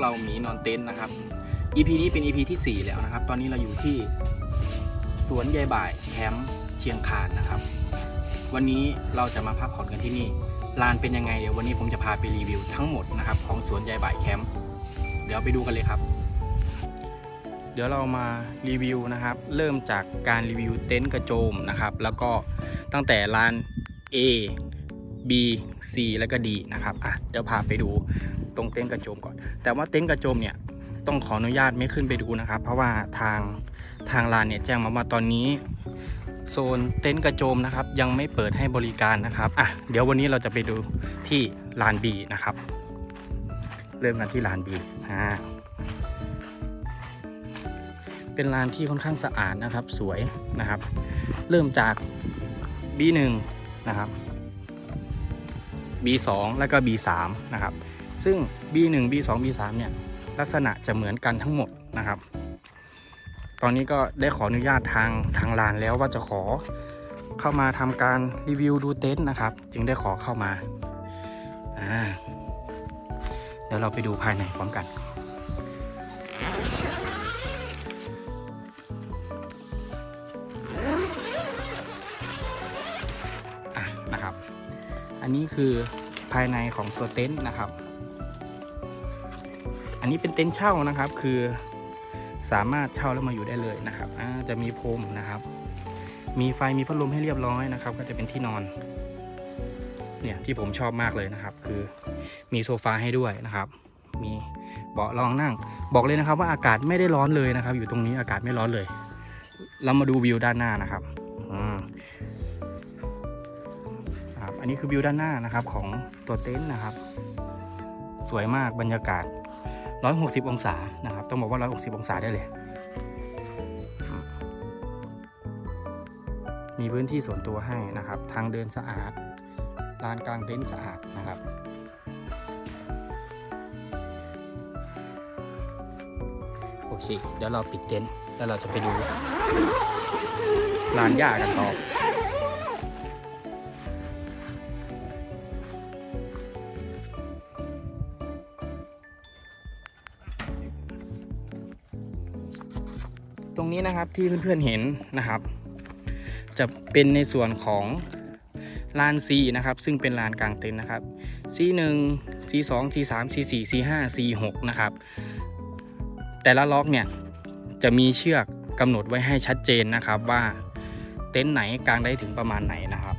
เราหมีนอนเต็นท์นะครับ EP นี้เป็น EP ที่ 4 แล้วนะครับ ตอนนี้เราอยู่ที่สวนยายบ่ายแคมป์เชียงคานนะครับ วันนี้เราจะมาพักผ่อนกันที่นี่ลานเป็นยังไงเดี๋ยววันนี้ผมจะพาไปรีวิวทั้งหมดนะครับของสวนยายบ่ายแคมป์เดี๋ยวไปดูกันเลยครับ เดี๋ยวเรามารีวิวนะครับ เริ่มจากการรีวิวเต็นท์กระโจมนะครับ แล้วก็ตั้งแต่ลาน A B C แล้วก็ D นะครับอะเดี๋ยวพาไปดูตรงเต็นท์กระโจมก่อน แต่ว่าเต็นท์กระโจมเนี่ยต้องขออนุญาตไม่ขึ้นไปดูนะครับ เพราะว่าทางทางลานเนี่ยแจ้งมาว่าตอนนี้โซนเต็นท์กระโจมนะครับ ยังไม่เปิดให้บริการนะครับอะเดี๋ยววันนี้เราจะไปดูที่ลาน B นะครับ เริ่มกันที่ลาน B อ่าเป็นลานที่ค่อนข้างสะอาดนะครับ สวยนะครับ เริ่มจาก B1 นะครับ B2 แล้วก็ B3 นะครับ ซึ่ง B1 B2 B3 เนี่ยลักษณะจะเหมือนกันทั้งหมดนะครับ ตอนนี้ก็ได้ขออนุญาตทางทางลานแล้วว่าจะขอเข้ามาทำการรีวิวดูเต็นท์นะครับ จึงได้ขอเข้ามาอ่าเดี๋ยวเราไปดูภายในพร้อมกัน นนี้คือภายในของตัวเต็นท์นะครับ อันนี้เป็นเต็นท์เช่านะครับ คือสามารถเช่าแล้วมาอยู่ได้เลยนะครับจะมีพรมนะครับ มีไฟมีพัดลมให้เรียบร้อยนะครับ ก็จะเป็นที่นอน เนี่ยที่ผมชอบมากเลยนะครับ คือมีโซฟาให้ด้วยนะครับ มีเบาะรองนั่ง บอกเลยนะครับว่าอากาศไม่ได้ร้อนเลยนะครับ อยู่ตรงนี้อากาศไม่ร้อนเลย เรามาดูวิวด้านหน้านะครับอ่าครับ อันนี้คือวิวด้านหน้านะครับของตัวเต็นท์นะครับ สวยมากบรรยากาศ 160 องศานะครับ ต้องบอกว่า 160 องศาได้เลยมมีพื้นที่ส่วนตัวให้นะครับ ทางเดินสะอาดลานกลางเต็นท์สะอาดนะครับโอเคเดี๋ยวเราปิดเต็นท์แล้วเราจะไปดูลานหญ้ากันต่อ รงนี้นะครับที่เพื่อนๆเห็นนะครับ จะเป็นในส่วนของลาน C นะครับ ซึ่งเป็นลานกลางเต็นท์นะครับ C1 C2 C3 C4 C5 C6 นะครับ แต่ละล็อกเนี่ยจะมีเชือกกำหนดไว้ให้ชัดเจนนะครับว่าเต็นท์ไหนกลางได้ถึงประมาณไหนนะครับ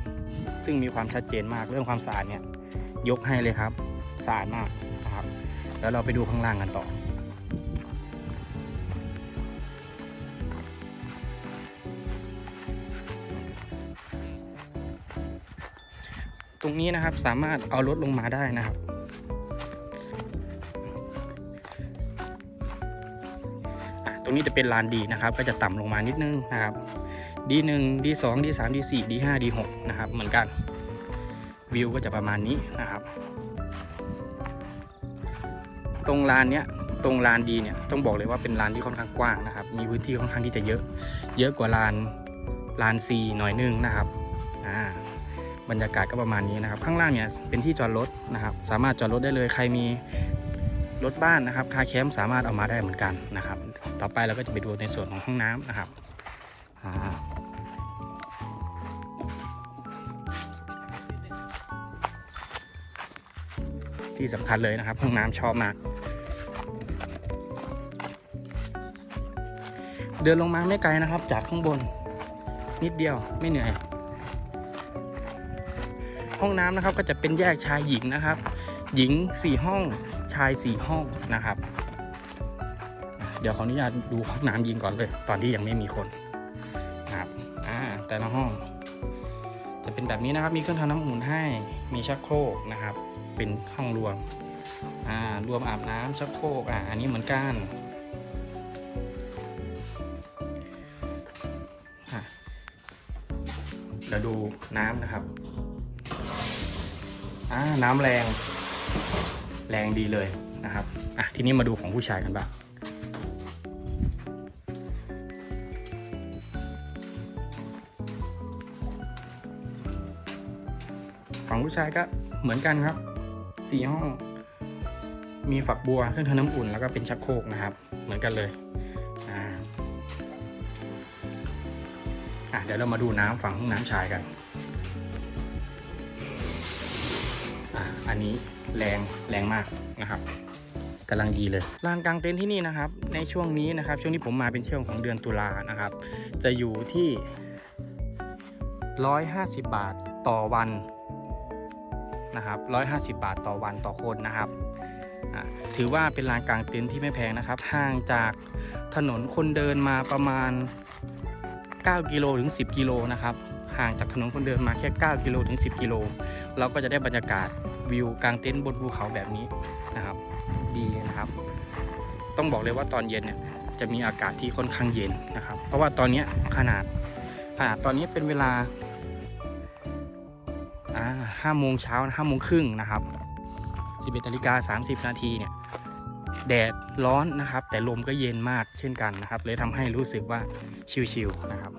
ซึ่งมีความชัดเจนมากเรื่องความสะอาดเนี่ยยกให้เลยครับสะอาดมากนะครับ แล้วเราไปดูข้างล่างกันต่อ ตรงนี้นะครับสามารถเอารถลงมาได้นะครับ ตรงนี้จะเป็นลานดีนะครับ ก็จะต่ำลงมานิดนึงนะครับ D1 D2 D3 D4 D5 D6 นะครับ เหมือนกันวิวก็จะประมาณนี้นะครับ ตรงลานเนี้ยตรงลานดีเนี่ยต้องบอกเลยว่าเป็นลานที่ค่อนข้างกว้างนะครับ มีพื้นที่ค่อนข้างที่จะเยอะ เยอะกว่าลานลาน C หน่อยนึงนะครับ บรรยากาศก็ประมาณนี้นะครับ ข้างล่างเนี่ยเป็นที่จอดรถนะครับ สามารถจอดรถได้เลยใครมีรถบ้านนะครับคาแคมสามารถเอามาได้เหมือนกันนะครับ ต่อไปเราก็จะไปดูในส่วนของห้องน้ำนะครับที่สำคัญเลยนะครับ ห้องน้ำชอบมากเดินลงมาไม่ไกลนะครับ จากข้างบน นิดเดียวไม่เหนื่อย ห้องน้ำนะครับก็จะเป็นแยกชายหญิงนะครับ หญิง 4 ห้องชาย 4 ห้องนะครับ เดี๋ยวขออนุญาตดูห้องน้ำหญิงก่อนเลย ตอนที่ยังไม่มีคนนะครับอ่าแต่ละห้อง จะเป็นแบบนี้นะครับมีเครื่องทำน้ำอุ่นให้มีชักโครกนะครับ เป็นห้องรวมอ่ารวมอาบน้ำชักโครกอ่าอันนี้เหมือนกันอะเดี๋ยวดูน้ำนะครับ อ่าน้ำแรง แรงดีเลยนะครับอะทีนี้มาดูของผู้ชายกันบ้างของผู้ชายก็เหมือนกันครับสี่ห้อง มีฝักบัวเครื่องทำน้ำอุ่น แล้วก็เป็นชักโครกนะครับ เหมือนกันเลยอ่าอะเดี๋ยวเรามาดูน้ำฝั่งห้องน้ำชายกัน อันนี้แรงแรงมากนะครับกำลังดีเลยลานกลางเต็นท์ที่นี่นะครับ ในช่วงนี้นะครับ ช่วงที่ผมมาเป็นช่วงของเดือนตุลานะครับ จะอยู่ที่ 150 บาทต่อวันนะครับ150 บาทต่อวันต่อคนนะครับถือว่าเป็นลานกลางเต็นท์ที่ไม่แพงนะครับ ห่างจากถนนคนเดินมาประมาณ 9 กิโลถึง 10 กิโลนะครับ ห่างจากถนนคนเดินมาแค่ 9 กิโลถึง 10 กิโล เราก็จะได้บรรยากาศวิวกลางเต็นท์บนภูเขาแบบนี้นะครับ ดีนะครับ ต้องบอกเลยว่าตอนเย็นเนี่ยจะมีอากาศที่ค่อนข้างเย็นนะครับ เพราะว่าตอนนี้ขนาดขนาดตอนนี้เป็นเวลาห้าโมงเช้าห้าโมงครึ่งนะครับ11นาฬิกา30นาทีเนี่ยแดดร้อนนะครับ แต่ลมก็เย็นมากเช่นกันนะครับ เลยทำให้รู้สึกว่าชิลๆนะครับ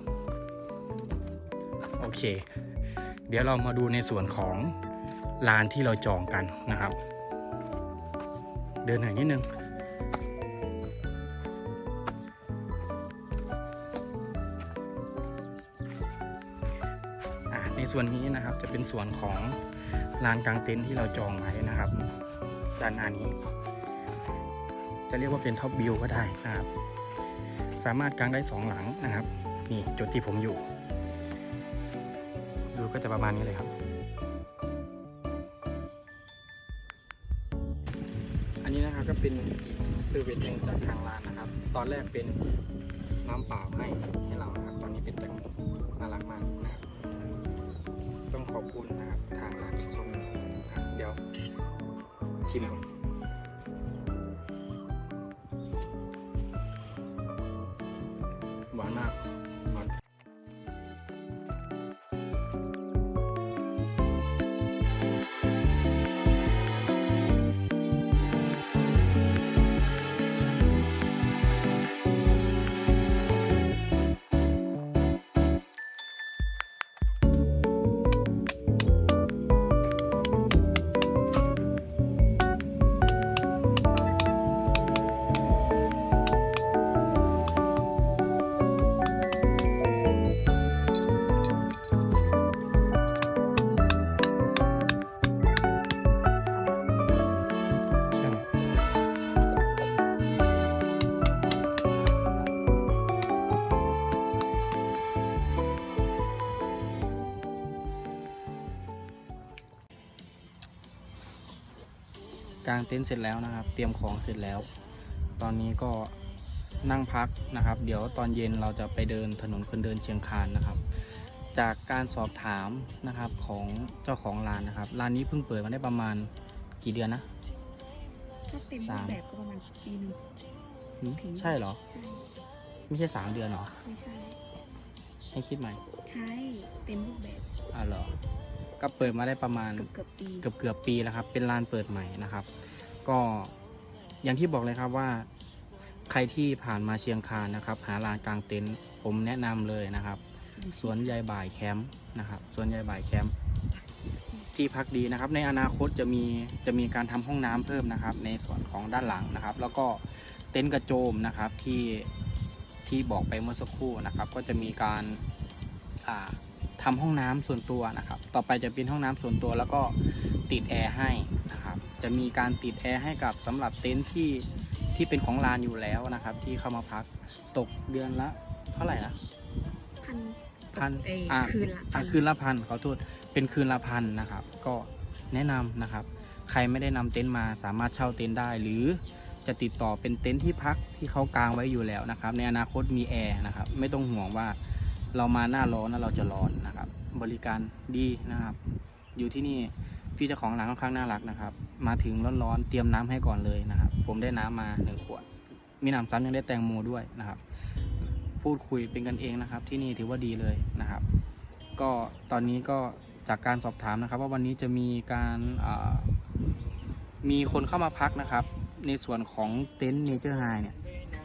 เค เดี๋ยวเรามาดูในส่วนของลานที่เราจองกันนะครับ เดินหน่อยนิดนึงอ่าในส่วนนี้นะครับจะเป็นส่วนของลานกลางเต็นท์ที่เราจองไว้นะครับ ด้านหน้านี้ จะเรียกว่าเป็นท็อปวิวก็ได้นะครับ สามารถกางได้สองหลังนะครับ นี่จุดที่ผมอยู่ ก็จะประมาณนี้เลยครับ อันนี้นะครับก็เป็นเซอร์วิสหนึ่งจากทางร้านนะครับ ตอนแรกเป็นน้ำเปล่าให้ให้เราครับ ตอนนี้เป็นแตงโมน่ารักมากนะครับต้องขอบคุณนะครับทางร้านทุกคนนะครับเดี๋ยวชิมก่อน กางเต็นท์เสร็จแล้วนะครับ เตรียมของเสร็จแล้ว ตอนนี้ก็นั่งพักนะครับ เดี๋ยวตอนเย็นเราจะไปเดินถนนคนเดินเชียงคานนะครับ จากการสอบถามนะครับของเจ้าของร้านนะครับร้านนี้เพิ่งเปิดมาได้ประมาณกี่เดือนนะถ้าเต็มรูปแบบก็ประมาณปีหนึ่งหืมถึงใช่เหรอใช่ไม่ใช่สามเดือนเหรอ ไม่ใช่ ให้คิดใหม่ ใช่ เต็มรูปแบบอ่าเหรอ ก็เปิดมาได้ประมาณเกือบเกือบปีเกือบเกือบปีแล้วครับ เป็นร้านเปิดใหม่นะครับ ก็อย่างที่บอกเลยครับว่า ใครที่ผ่านมาเชียงคานนะครับ หาร้านกลางเต็นท์ผมแนะนำเลยนะครับ สวนยายบ่ายแคมป์นะครับสวนยายบ่ายแคมป์ที่พักดีนะครับ ในอนาคตจะมีจะมีการทำห้องน้ำเพิ่มนะครับ ในส่วนของด้านหลังนะครับ แล้วก็เต็นท์กระโจมนะครับที่ที่บอกไปเมื่อสักครู่นะครับ ก็จะมีการอ่า ทำห้องน้ำส่วนตัวนะครับ ต่อไปจะเป็นห้องน้ำส่วนตัวแล้วก็ติดแอร์ให้นะครับ จะมีการติดแอร์ให้กับสำหรับเต็นท์ที่ที่เป็นของลานอยู่แล้วนะครับ ที่เข้ามาพักตกเดือนละเท่าไหร่นะพันพันเอ้ยอะคืนละอะคืนละพันขอโทษเป็นคืนละพันนะครับ ก็แนะนำนะครับ ใครไม่ได้นำเต็นท์มาสามารถเช่าเต็นท์ได้ หรือจะติดต่อเป็นเต็นท์ที่พักที่เขากางไว้อยู่แล้วนะครับ ในอนาคตมีแอร์นะครับ ไม่ต้องห่วงว่า เรามาหน้าร้อนแล้วเราจะร้อนนะครับ บริการดีนะครับ อยู่ที่นี่พี่เจ้าของร้านค่อนข้างน่ารักนะครับ มาถึงร้อนๆเตรียมน้ำให้ก่อนเลยนะครับ ผมได้น้ำมาหนึ่งขวด มีน้ำซ้ำยังได้แตงโมด้วยนะครับ พูดคุยเป็นกันเองนะครับ ที่นี่ถือว่าดีเลยนะครับ ก็ตอนนี้ก็จากการสอบถามนะครับ ว่าวันนี้จะมีการมีคนเข้ามาพักนะครับ ในส่วนของเต็นท์เนเจอร์ไฮเนี่ย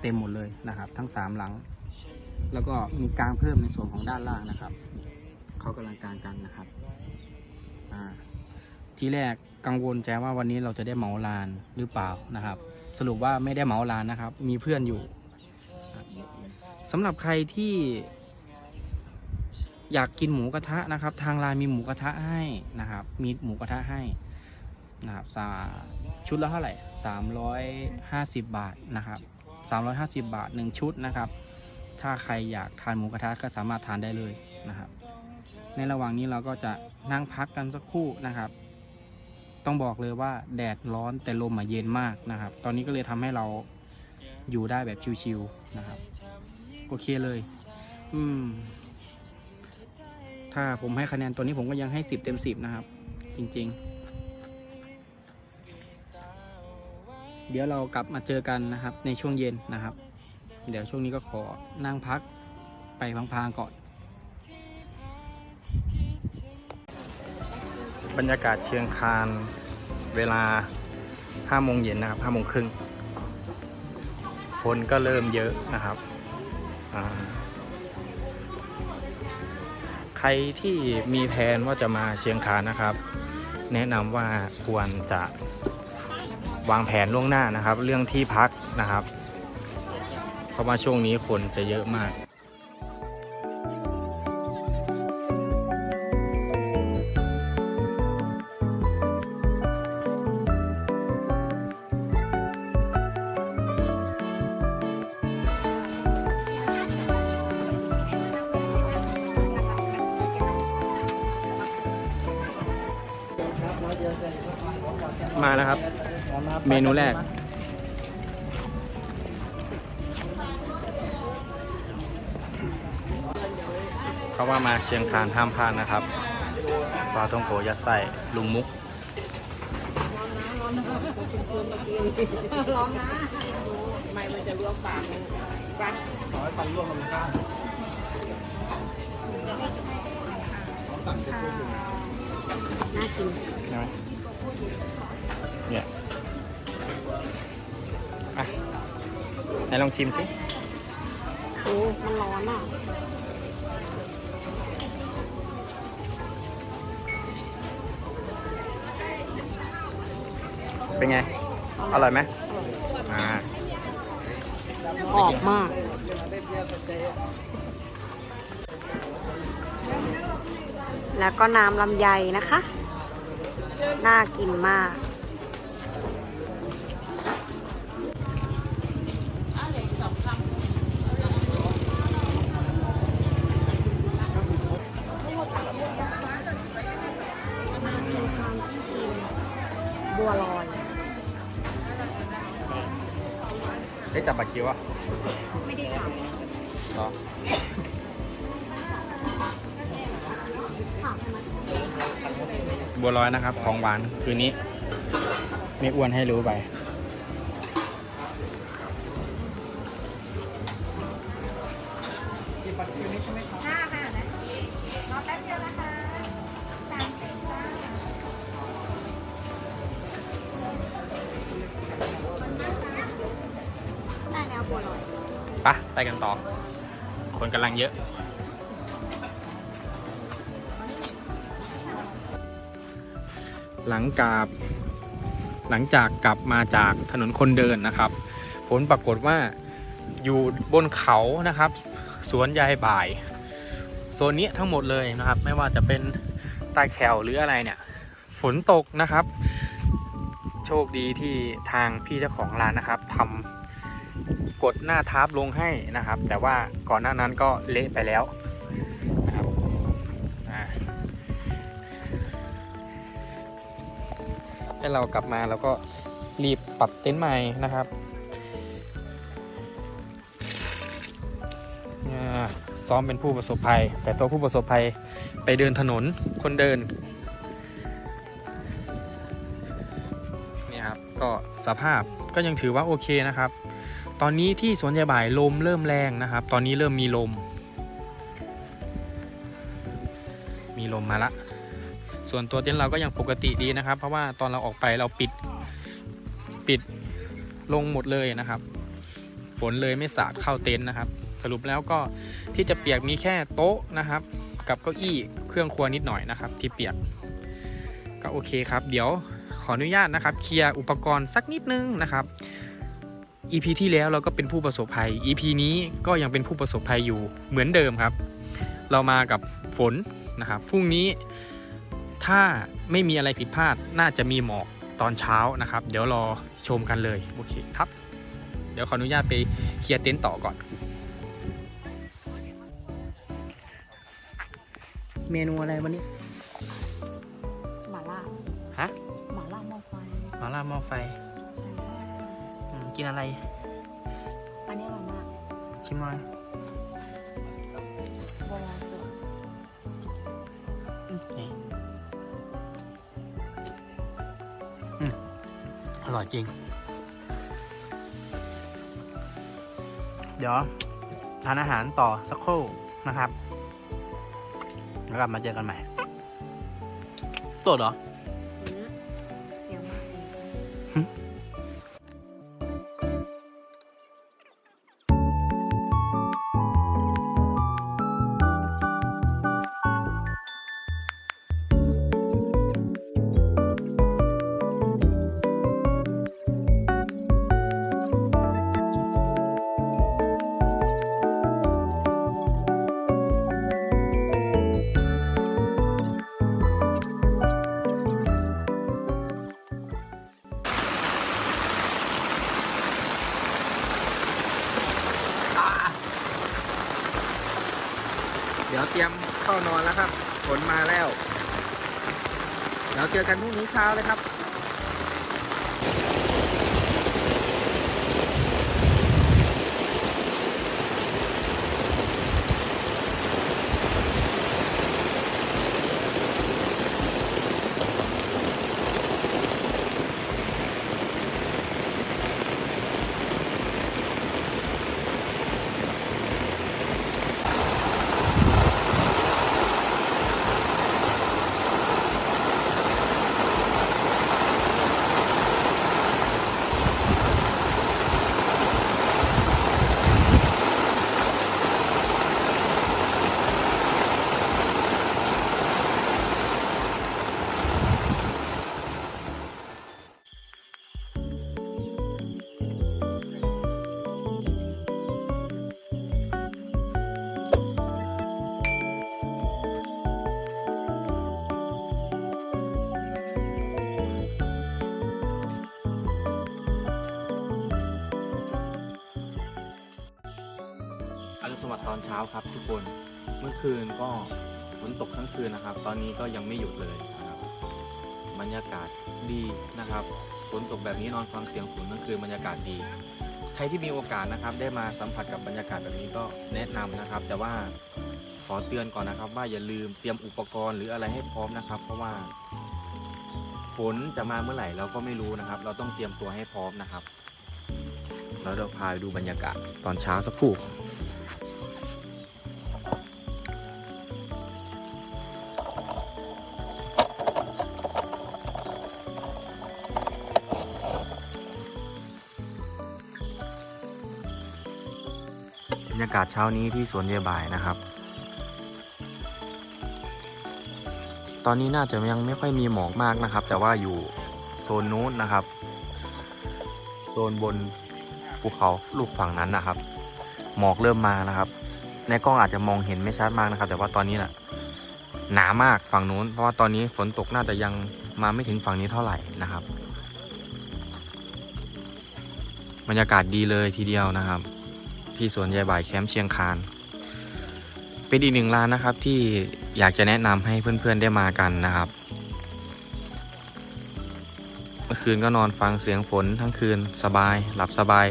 เต็มหมดเลยนะครับ ทั้งสามหลัง แล้วก็มีกางเพิ่มในส่วนของด้านล่างนะครับ เขากำลังกางกันนะครับทีแรกกังวลใจว่าวันนี้เราจะได้เหมาลานหรือเปล่านะครับ สรุปว่าไม่ได้เหมาลานนะครับ มีเพื่อนอยู่สำหรับใครที่อยากกินหมูกระทะนะครับ ทางร้านมีหมูกระทะให้นะครับ มีหมูกระทะให้นะครับสาชุดละเท่าไหร่สามร้อยห้าสิบบาทนะครับสามร้อยห้าสิบบาทหนึ่งชุดนะครับ ถ้าใครอยากทานหมูกระทะก็สามารถทานได้เลยนะครับ ในระหว่างนี้เราก็จะนั่งพักกันสักครู่นะครับ ต้องบอกเลยว่าแดดร้อนแต่ลมมาเย็นมากนะครับ ตอนนี้ก็เลยทำให้เราอยู่ได้แบบชิวๆนะครับ โอเคเลย อืม ถ้าผมให้คะแนนตัวนี้ผมก็ยังให้สิบเต็มสิบนะครับ จริง ๆ เดี๋ยวเรากลับมาเจอกันนะครับ ในช่วงเย็นนะครับ เดี๋ยวช่วงนี้ก็ขอนั่งพักไปพังๆก่อน บรรยากาศเชียงคานเวลา5โมงเย็นนะครับ5โมงครึ่งคนก็เริ่มเยอะนะครับ ใครที่มีแผนว่าจะมาเชียงคานนะครับ แนะนำว่าควรจะวางแผนล่วงหน้านะครับ เรื่องที่พักนะครับ ราะว่าช่วงนี้คนจะเยอะมากมาแล้วครับ เมนูแรก เขาว่ามาเชียงคานห้ามพลาดนะครับปลาท่องโกยัดไส้ลุงมุกร้อนนะไม่มันจะลวกปากมันปัดน่ากินใช่ไหมเนี่ยอะไหนลองชิมสิโอ้มันร้อนอะ เป็นไง อร่อยไหมอ่าออกมาก แล้วก็น้ำลำไยนะคะ น่ากินมาก บปลาคิวอะไม่ได้ค่ะเหรอค่ะมันบัวลอยนะครับ ของหวานคืนนี้ ไม่อ้วนให้รู้ไปได้ ปะไปกันต่อ คนกำลังเยอะ หลังจากหลังจากกลับมาจากถนนคนเดินนะครับ ผลปรากฏว่าอยู่บนเขานะครับ สวนยายบ่าย โซนนี้ทั้งหมดเลยนะครับ ไม่ว่าจะเป็นใต้แคลหรืออะไรเนี่ย ฝนตกนะครับ โชคดีที่ทางพี่เจ้าของร้านนะครับทำ กดหน้าทับลงให้นะครับ แต่ว่าก่อนหน้านั้นก็เละไปแล้วนะครับให้เรากลับมาแล้วก็รีบปรับเต็นท์ใหม่นะครับซ้อมเป็นผู้ประสบภัย แต่ตัวผู้ประสบภัยไปเดินถนนคนเดินนี่ครับก็สภาพก็ยังถือว่าโอเคนะครับ ตอนนี้ที่สวนยายบ่ายลมเริ่มแรงนะครับ ตอนนี้เริ่มมีลม มีลมมาละ ส่วนตัวเต็นท์เราก็ยังปกติดีนะครับ เพราะว่าตอนเราออกไปเราปิดปิดลงหมดเลยนะครับ ฝนเลยไม่สาดเข้าเต็นท์นะครับ สรุปแล้วก็ที่จะเปียกมีแค่โต๊ะนะครับ กับเก้าอี้เครื่องครัวนิดหน่อยนะครับ ที่เปียก ก็โอเคครับ เดี๋ยวขออนุญาตนะครับ เคลียร์อุปกรณ์สักนิดนึงนะครับ EP ที่แล้วเราก็เป็นผู้ประสบภัย EP นี้ก็ยังเป็นผู้ประสบภัยอยู่เหมือนเดิมครับ เรามากับฝนนะครับพรุ่งนี้ถ้าไม่มีอะไรผิดพลาดน่าจะมีหมอกตอนเช้านะครับ เดี๋ยวรอชมกันเลยโอเคครับ เดี๋ยวขออนุญาตไปเคลียร์เต็นท์ต่อก่อน เมนูอะไรวันนี้หมาล่าฮะหมาล่าหม้อไฟมาล่าหม้อไฟอืม กินอะไร อันนี้อร่อยมากชิมหน่อยโบราณสุดนี่อืมอร่อยจริง เดี๋ยวทานอาหารต่อสักครู่นะครับ แล้วกลับมาเจอกันใหม่ตัวเหรออื เช้าเลยครับ คืนนะครับ ตอนนี้ก็ยังไม่หยุดเลยนะครับบรรยากาศดีนะครับฝนตกแบบนี้นอนฟังเสียงฝนทั้งคืนบรรยากาศดี ใครที่มีโอกาสนะครับ ได้มาสัมผัสกับบรรยากาศแบบนี้ก็แนะนำนะครับ แต่ว่าขอเตือนก่อนนะครับ ว่าอย่าลืมเตรียมอุปกรณ์หรืออะไรให้พร้อมนะครับ เพราะว่าฝนจะมาเมื่อไหร่เราก็ไม่รู้นะครับ เราต้องเตรียมตัวให้พร้อมนะครับแล้วเราพาไปดูบรรยากาศตอนเช้าสักครู่ากาศเช้านี้ที่สวนเยบายนะครับ ตอนนี้น่าจะยังไม่ค่อยมีหมอกมากนะครับ แต่ว่าอยู่โซนนู้นนะครับ โซนบนภูเขาลูกฝั่งนั้นนะครับ หมอกเริ่มมานะครับ ในกล้องอาจจะมองเห็นไม่ชัดมากนะครับ แต่ว่าตอนนี้น่ะหนามากฝั่งนู้น เพราะว่าตอนนี้ฝนตกน่าจะยังมาไม่ถึงฝั่งนี้เท่าไหร่นะครับ บรรยากาศดีเลยทีเดียวนะครับ ที่สวนยายบ่ายแคมป์เชียงคาน เป็นอีกหนึ่งร้านนะครับที่อยากจะแนะนำให้เพื่อนๆได้มากันนะครับ เมื่อคืนก็นอนฟังเสียงฝนทั้งคืนสบายหลับสบาย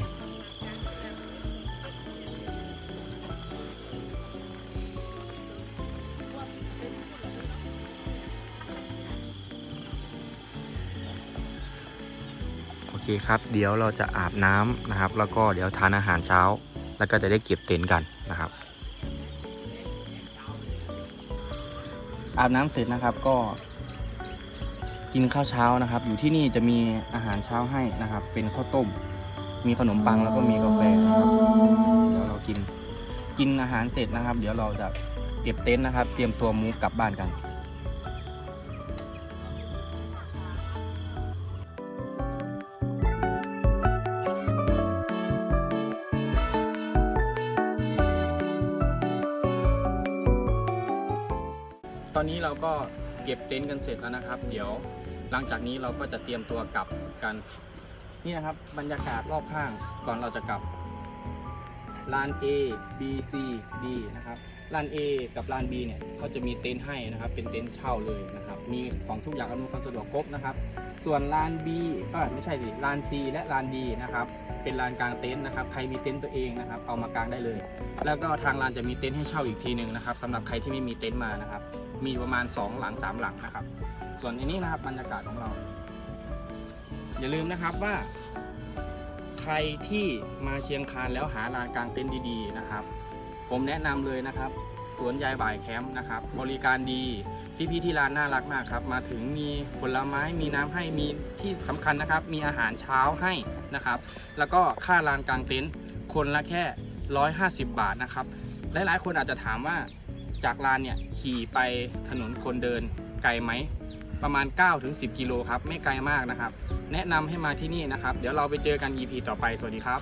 โอเคครับ เดี๋ยวเราจะอาบน้ำนะครับ แล้วก็เดี๋ยวทานอาหารเช้า แล้วก็จะได้เก็บเต็นท์กันนะครับ อาบน้ำเสร็จนะครับก็ กินข้าวเช้านะครับ อยู่ที่นี่จะมีอาหารเช้าให้นะครับ เป็นข้าวต้ม มีขนมปังแล้วก็มีกาแฟนะครับเดี๋ยวเรากินกินอาหารเสร็จนะครับ เดี๋ยวเราจะเก็บเต็นท์นะครับ เตรียมตัวมูฟกลับบ้านกัน อนนี้เราก็เก็บเต็นท์กันเสร็จแล้วนะครับ เดี๋ยวหลังจากนี้เราก็จะเตรียมตัวกลับกัน นี่นะครับบรรยากาศรอบข้างก่อนเราจะกลับลาน A B C D นะครับลาน A กับลาน B เนี่ยเขาจะมีเต็นท์ให้นะครับ เป็นเต็นท์เช่าเลยนะครับ มีของทุกอย่างอำนวยความสะดวกครบนะครับ ส่วนลาน B เออไม่ใช่สิลาน C และลาน D นะครับ เป็นลานกลางเต็นท์นะครับ ใครมีเต็นท์ตัวเองนะครับ เอามากางได้เลย แล้วก็ทางลานจะมีเต็นท์ให้เช่าอีกทีหนึ่งนะครับสำหรับใครที่ไม่มีเต็นท์มานะครับ มีประมาณ 2 หลัง 3 หลังนะครับ ส่วนอันนี้นะครับบรรยากาศของเรา อย่าลืมนะครับว่า ใครที่มาเชียงคานแล้วหาลานกลางเต็นท์ดีๆนะครับ ผมแนะนำเลยนะครับสวนยายบ่ายแคมป์นะครับ บริการดีพี่ๆที่ร้านน่ารักมากครับ มาถึงมีผลไม้มีน้ำให้มีที่สำคัญนะครับ มีอาหารเช้าให้นะครับ แล้วก็ค่าลานกลางเต็นท์คนละแค่ 150 บาทนะครับ หลายๆ คนอาจจะถามว่า จากลานเนี่ยขี่ไปถนนคนเดินไกลไหมประมาณ 9-10 กิโลครับ ไม่ไกลมากนะครับ แนะนำให้มาที่นี่นะครับ เดี๋ยวเราไปเจอกัน EP ต่อไป สวัสดีครับ